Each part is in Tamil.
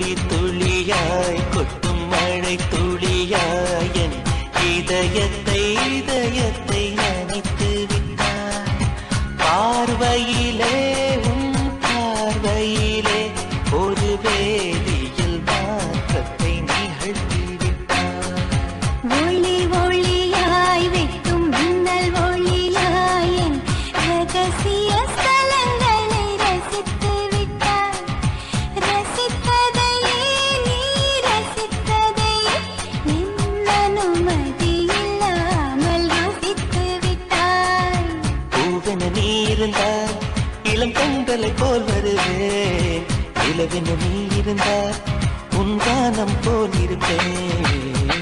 துளி துளியாய் கொட்டும் மழை துளியாய் என் இதயத்தை இதயத்தை நினைத்து விட்டாய். பார்வையிலே உன் பார்வையிலே ஒரு வேதியில் மாற்றத்தை நிகழ்த்தி விட்டாய். ஒளி ஒளியாய் வெட்டும் மின்னல் ஒளியாய் என் ரகசிய போல் வருவேன் இளவென நீ இருந்தால் உன் கானம் போல் இருப்பேன்.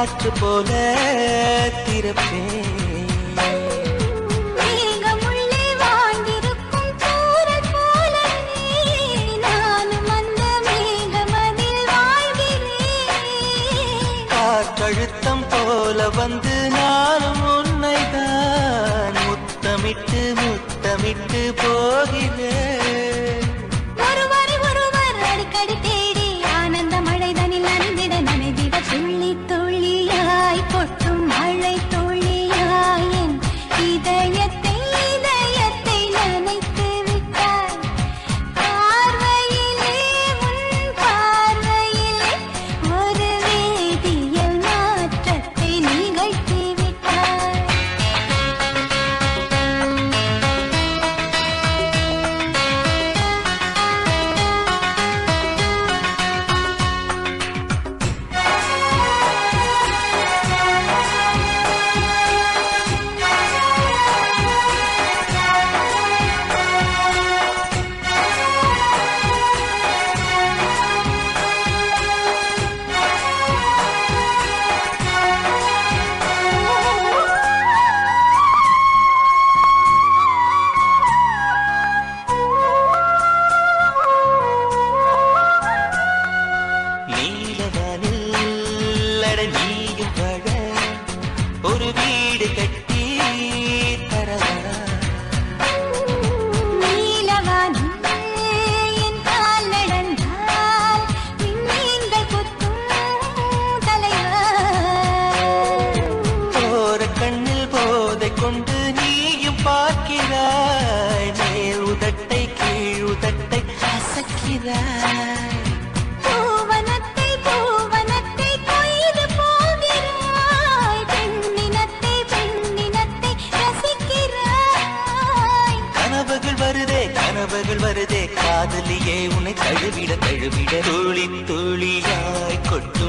காற்று போல திறப்பேன் காற்றழுத்தம் போல வந்து நானும் உன்னைதான் முத்தமிட்டு முத்தமிட்டு போகிறேன். வீடு கட்டி தரவா நீலவானம் என் கால் நடந்தால் விண்மீன்கள் கொத்தும் தலைவா போற கண்ணில் போதை கொண்டு நீயும் பார்க்கிறாய். மேல் உதட்டை கீழ் உதட்டை அசக்கிறாய் கண்கள் வருதே காதலியே உன்னை கழுவிட கழுவிட தோழி தோழியாய் கொட்டும்